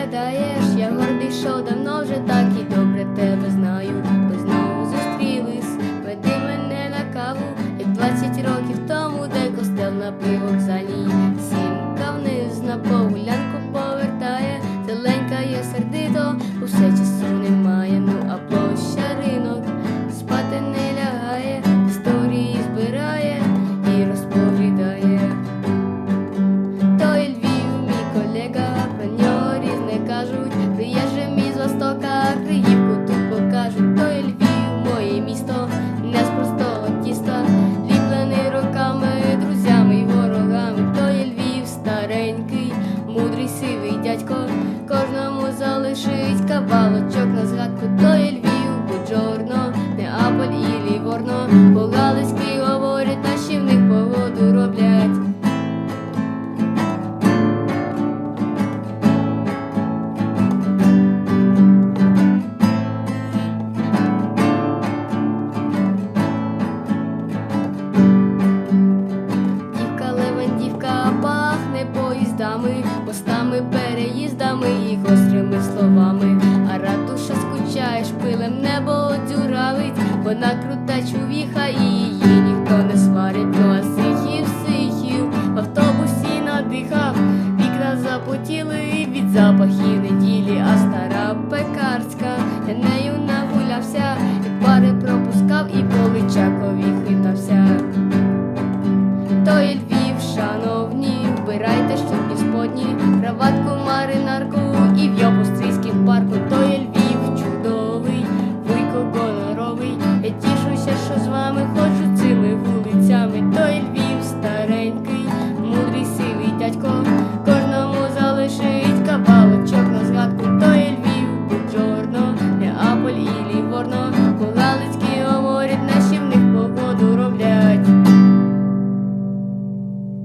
таке даєш, я гордий, що давно вже так і добре тебе знаю. Ми знову зустрілись, веди мене на каву, як 20 років тому, де костел на привокзалі. Сімка вниз на погулянку повертає, зеленька є сердито, усе часи. сорока Криївку тут покажуть, то є Львів, моє місто, не з простого тіста, ліплений роками, друзями і ворогами, то є Львів, старенький, мудрий сивий дядько, кожному залишить кавалочок на згадку, то є Львів. пахне поїздами, постами, переїздами і гострими словами. А ратуша скучає шпилем, небо дюравить, вона крута чувіха і її ніхто не сварить. Ну а сихів, сихів, в автобусі надихав, вікна запотіли від запахів неділі, а стара. doy